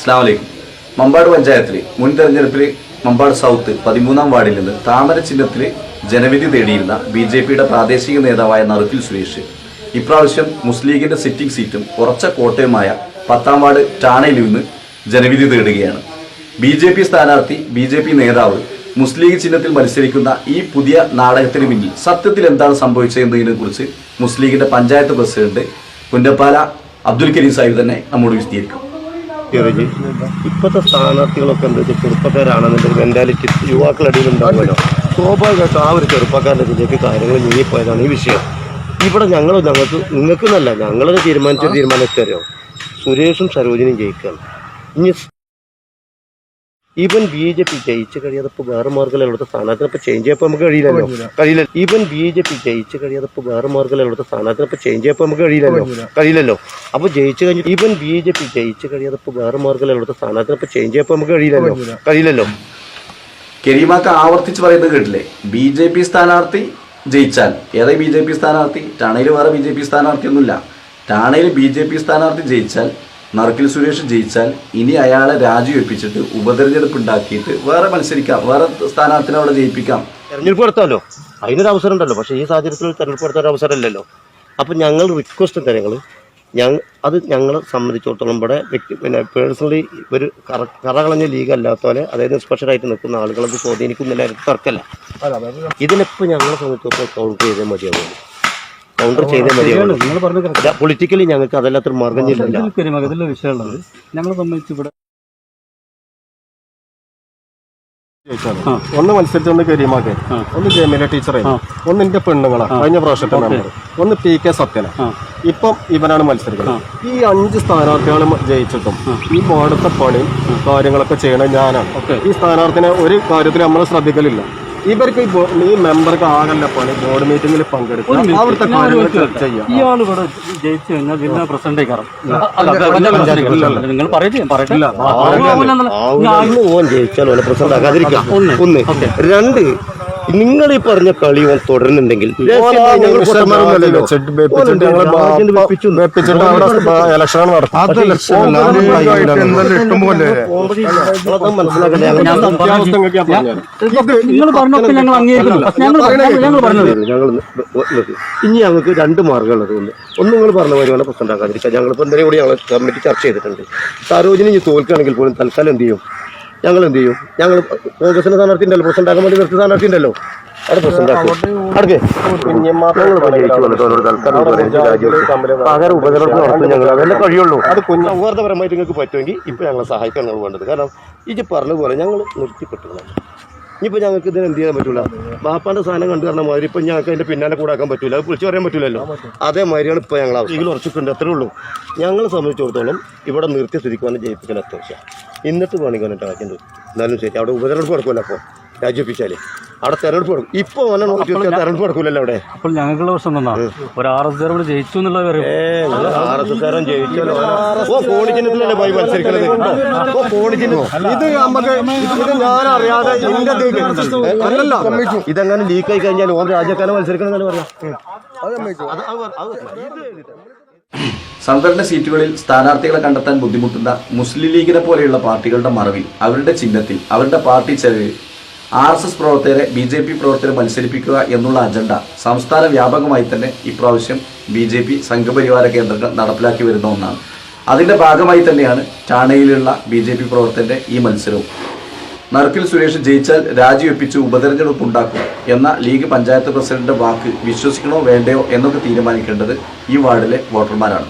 അസ്ലാമലൈക്കും മമ്പാട് പഞ്ചായത്തിൽ മുൻ തെരഞ്ഞെടുപ്പിൽ മമ്പാട് സൗത്ത് പതിമൂന്നാം വാർഡിൽ നിന്ന് താമര ചിഹ്നത്തിൽ ജനവിധി തേടിയിരുന്ന ബി ജെ പിയുടെ പ്രാദേശിക നേതാവായ നറുക്കിൽ സുരേഷ്. ഇപ്രാവശ്യം മുസ്ലിം ലീഗിന്റെ സിറ്റിംഗ് സീറ്റും ഉറച്ച കോട്ടയുമായ പത്താം വാർഡ് ടാണയിൽ നിന്ന് ജനവിധി തേടുകയാണ്. ബി ജെ പി സ്ഥാനാർത്ഥി ബി ജെ പി നേതാവ് മുസ്ലിം ലീഗ് ചിഹ്നത്തിൽ മത്സരിക്കുന്ന ഈ പുതിയ നാടകത്തിന് പിന്നിൽ സത്യത്തിൽ എന്താണ് സംഭവിച്ചതെന്നതിനെ കുറിച്ച് മുസ്ലിം ലീഗിന്റെ പഞ്ചായത്ത് പ്രസിഡന്റ് പുന്നപ്പാല അബ്ദുൽ കരീം സാഹിബ് തന്നെ നമ്മോട് വിശദീകരിക്കും. ഇറങ്ങി ഇപ്പോഴത്തെ സ്ഥാനാർത്ഥികളൊക്കെ എന്താ വെച്ചാൽ ചെറുപ്പക്കാരാണെന്നുണ്ടെങ്കിൽ മെന്റാലിറ്റി യുവാക്കളുടെ ഉണ്ടാകുമല്ലോ സ്വാഭാവികമായിട്ടും ആ ഒരു ചെറുപ്പക്കാരന്റെ ഇതിലേക്ക് കാര്യങ്ങൾ നീങ്ങിപ്പോയതാണ് ഈ വിഷയം. ഇവിടെ ഞങ്ങൾ ഞങ്ങൾക്ക് നിങ്ങൾക്ക് എന്നല്ല ഞങ്ങളത് തീരുമാനിച്ച തീരുമാനിച്ചറിയോ സുരേഷും സരോജിനിയും ജയിക്കുകയാണ്. ഇനി ഈവൻ ബി ജെ പി ജയിച്ചു കഴിയാതെ ഇപ്പോൾ വേറെ മാർഗം അവിടുത്തെ സ്ഥാനാർത്ഥിനെ ഇപ്പോൾ ചേഞ്ച് ചെയ്യാൻ നമുക്ക് കഴിയില്ലല്ലോ. കഴിയില്ല. ഈവൻ ബി ജെ പി ജയിച്ചു കഴിയാതെ ഇപ്പോൾ വേറെ മാർഗം അവിടുത്തെ സ്ഥാനാർത്ഥിനെ ഇപ്പോൾ ചേഞ്ച് ചെയ്യാൻ നമുക്ക് കഴിയില്ലല്ലോ. കഴിയില്ലല്ലോ. അപ്പോൾ ജയിച്ചു കഴിഞ്ഞു ഈവൻ ബി ജെ പി ജയിച്ചു കഴിയാതെ ഇപ്പോൾ വേറെ മാർഗം അവിടുത്തെ സ്ഥാനാർത്ഥിനെ ഇപ്പോൾ ചേഞ്ച് ചെയ്യാൻ നമുക്ക് കഴിയില്ലല്ലോ. കഴിയില്ലല്ലോ. കരീമാക്ക് ആവർത്തിച്ച് പറയുന്നത് കേട്ടില്ലേ? ബി ജെ പി സ്ഥാനാർത്ഥി ജയിച്ചാൽ. ഏതായി ബി ജെ പി സ്ഥാനാർത്ഥി? ടാണയിൽ വേറെ ബി ജെ പി സ്ഥാനാർത്ഥിയൊന്നുമില്ല. ടാണയിൽ ബി ജെ പി സ്ഥാനാർത്ഥി ജയിച്ചാൽ നറുക്കിൽ സുരേഷ് ജയിച്ചാൽ ഇനി അയാളെ രാജിവെപ്പിച്ചിട്ട് ഉപതെരഞ്ഞെടുപ്പ് ഉണ്ടാക്കിയിട്ട് വേറെ മത്സരിക്കാം. വേറെ സ്ഥാനാർത്ഥിനെ അവിടെ ജയിപ്പിക്കാം. തെരഞ്ഞെടുപ്പ് നടത്താമല്ലോ അതിനൊരു അവസരം ഉണ്ടല്ലോ പക്ഷേ ഈ സാഹചര്യത്തിൽ തെരഞ്ഞെടുപ്പ് നടത്താൻ ഒരു അവസരമില്ലല്ലോ. അപ്പം ഞങ്ങൾ റിക്വസ്റ്റ് എന്താ ഞങ്ങൾ അത് ഞങ്ങളെ സംബന്ധിച്ചിടത്തോളം ഇവിടെ വ്യക്തി പിന്നെ പേഴ്സണലി ഒരു കറ കറകളഞ്ഞ ലീഗ് അല്ലാത്തപോലെ അതായത് സ്പെഷ്യലായിട്ട് നിൽക്കുന്ന ആളുകളത് സ്വാധീനിക്കുന്നില്ല തർക്കമല്ല. ഇതിനിപ്പോൾ ഞങ്ങളെ സംബന്ധിച്ചിടത്തോളം കൗണ്ട് ചെയ്തേ മതിയാവുള്ളൂ. കൗണ്ടർ ചെയ്തേ മതിയാവുള്ളൂ. പൊളിറ്റിക്കലി ഞങ്ങൾക്ക് അതല്ലാത്തൊരു മാർഗം വിഷയമുള്ളത്. ഞങ്ങളെ സംബന്ധിച്ച് ഇവിടെ ഒന്ന് മത്സരിച്ച് ഒന്ന് കരീമാക്ക്. ഒന്ന് ജമീല ടീച്ചറെ. ഒന്ന് എന്റെ പെണ്ണുങ്ങളാ കഴിഞ്ഞ പ്രാവശ്യത്തെ മെമ്പർ ഒന്ന് പി കെ സത്യന. ഇപ്പം ഇവനാണ് മത്സരിക്കുന്നത്. ഈ അഞ്ച് സ്ഥാനാർത്ഥികളും ജയിച്ചിട്ടും ഈ വാർഡത്തെ പണിയും കാര്യങ്ങളൊക്കെ ചെയ്യണത് ഞാനാണ്. ഈ സ്ഥാനാർത്ഥിനെ ഒരു കാര്യത്തിൽ നമ്മൾ ശ്രദ്ധിക്കലില്ല. ഇവർക്ക് ഈ മെമ്പർക്ക് ആകല്ല പണി ബോർഡ് മീറ്റിംഗിൽ പങ്കെടുക്കുക അവിടുത്തെ കാര്യങ്ങൾ ചർച്ച ചെയ്യാം ഇയാൾ ഇവിടെ ജയിച്ചു കഴിഞ്ഞാൽ ജില്ലാ പ്രസിഡന്റ് കയറും നിങ്ങൾ പറയട്ടെ ജയിച്ചാൽ ആകാതിരിക്കാം ഒന്ന് രണ്ട് നിങ്ങൾ ഈ പറഞ്ഞ കളി തുടരുന്നുണ്ടെങ്കിൽ നിങ്ങൾ പറഞ്ഞൊക്കെ ഞങ്ങൾ ഞങ്ങൾ. ഇനി ഞങ്ങൾക്ക് രണ്ട് മാർഗമുള്ളത് ഒന്ന് ഒന്ന് നിങ്ങൾ പറഞ്ഞ പോലെ വേണം പ്രശ്നം ഉണ്ടാക്കാതിരിക്കുക ഞങ്ങളിപ്പോൾ എന്തെങ്കിലും കൂടി ഞങ്ങൾ കമ്മിറ്റി ചർച്ച ചെയ്തിട്ടുണ്ട് സരോജിനി തോൽക്കുകയാണെങ്കിൽ പോലും തൽക്കാലം എന്ത് ചെയ്യും ഞങ്ങൾ എന്ത് ചെയ്യും? ഞങ്ങൾ കോൺഗ്രസിന്റെ സ്ഥാനാർത്ഥി ഉണ്ടല്ലോ പ്രസിഡന്റ് ആകാൻ വേണ്ടി നിർത്തി സ്ഥാനാർത്ഥി ഉണ്ടല്ലോ അവിടെ അടുക്കേ പകരം ഞങ്ങൾ അതല്ലേ കഴിയുള്ളൂ. അത് കുഞ്ഞ് സൗഹാർദ്ദപരമായിട്ട് നിങ്ങൾക്ക് പറ്റുമെങ്കിൽ ഇപ്പോൾ ഞങ്ങളെ സഹായിക്കാൻ വേണ്ടത്. കാരണം ഇത് പറഞ്ഞ പോലെ ഞങ്ങൾ നിർത്തിപ്പെട്ടു ഇനിയിപ്പോൾ ഞങ്ങൾക്ക് ഇതിന് എന്ത് ചെയ്യാൻ പറ്റില്ല ബാപ്പാന്റെ സാധനം കണ്ടു പറഞ്ഞ മാതിരി ഇപ്പം ഞങ്ങൾക്ക് അതിന്റെ പിന്നാലെ കൂടാക്കാൻ പറ്റില്ല അത് വിളിച്ചു പറയാൻ പറ്റില്ലല്ലോ അതേമാതിരിയാണ് ഇപ്പോൾ ഞങ്ങൾ അവസ്ഥയിൽ ഉറച്ചിട്ടുണ്ട് അത്രേ ഉള്ളൂ. ഞങ്ങളെ സംബന്ധിച്ചിടത്തോളം ഇവിടെ നിർത്തി സ്ഥിതിക്കുവാൻ ജയിപ്പിക്കാൻ അത്യാവശ്യം എന്നിട്ട് വേണമെങ്കിൽ എന്നിട്ട് രാജ്യം എന്നാലും ശരി. അവിടെ ഉപതെരഞ്ഞെടുപ്പ് കൊടുക്കുമല്ലോ അപ്പോൾ. രാജ്യപ്പിച്ചാൽ അവിടെ തെരഞ്ഞെടുപ്പ് നടക്കും ഇപ്പോൾ ഓനെ നൂറ്റി ഇരുപത്തി തെരഞ്ഞെടുപ്പ് നടക്കൂലല്ലോ അവിടെ അപ്പോൾ ഞങ്ങൾക്കുള്ള പ്രശ്നം എന്താ ഒരു ആർ എസ് കാരോട് ജയിച്ചു എന്നുള്ള ആർ എസ് ജയിച്ചാലോ ഓ പോയി ഓ ഇത് നമുക്ക് ഇത് ഞാൻ അറിയാതെ അല്ലല്ല ഇതെങ്ങനെ ലീക്കായി കഴിഞ്ഞാൽ ഓം രാജ്യക്കാരൻ മത്സരിക്കണം എന്നാണ് പറയാം അത് അത് അത് ഇത് എഴുതിയിട്ട്. സംവരണ സീറ്റുകളിൽ സ്ഥാനാർത്ഥികളെ കണ്ടെത്താൻ ബുദ്ധിമുട്ടുന്ന മുസ്ലിം ലീഗിനെ പോലെയുള്ള പാർട്ടികളുടെ മറവിൽ അവരുടെ ചിഹ്നത്തിൽ അവരുടെ പാർട്ടി ചെലവിൽ ആർ എസ് എസ് പ്രവർത്തകരെ ബി ജെ പി പ്രവർത്തകരെ മത്സരിപ്പിക്കുക എന്നുള്ള അജണ്ട സംസ്ഥാന വ്യാപകമായി തന്നെ ഇപ്രാവശ്യം ബി ജെ പി സംഘപരിവാര കേന്ദ്രങ്ങൾ നടപ്പിലാക്കി വരുന്ന ഒന്നാണ്. അതിന്റെ ഭാഗമായി തന്നെയാണ് ചാണയിലുള്ള ബി ജെ പി പ്രവർത്തകന്റെ ഈ മത്സരവും. നറുക്കിൽ സുരേഷ് ജയിച്ചാൽ രാജിവെപ്പിച്ച് ഉപതെരഞ്ഞെടുപ്പ് ഉണ്ടാക്കും എന്ന ലീഗ് പഞ്ചായത്ത് പ്രസിഡന്റിന്റെ വാക്ക് വിശ്വസിക്കണോ വേണ്ടയോ എന്നൊക്കെ തീരുമാനിക്കേണ്ടത് ഈ വാർഡിലെ വോട്ടർമാരാണ്.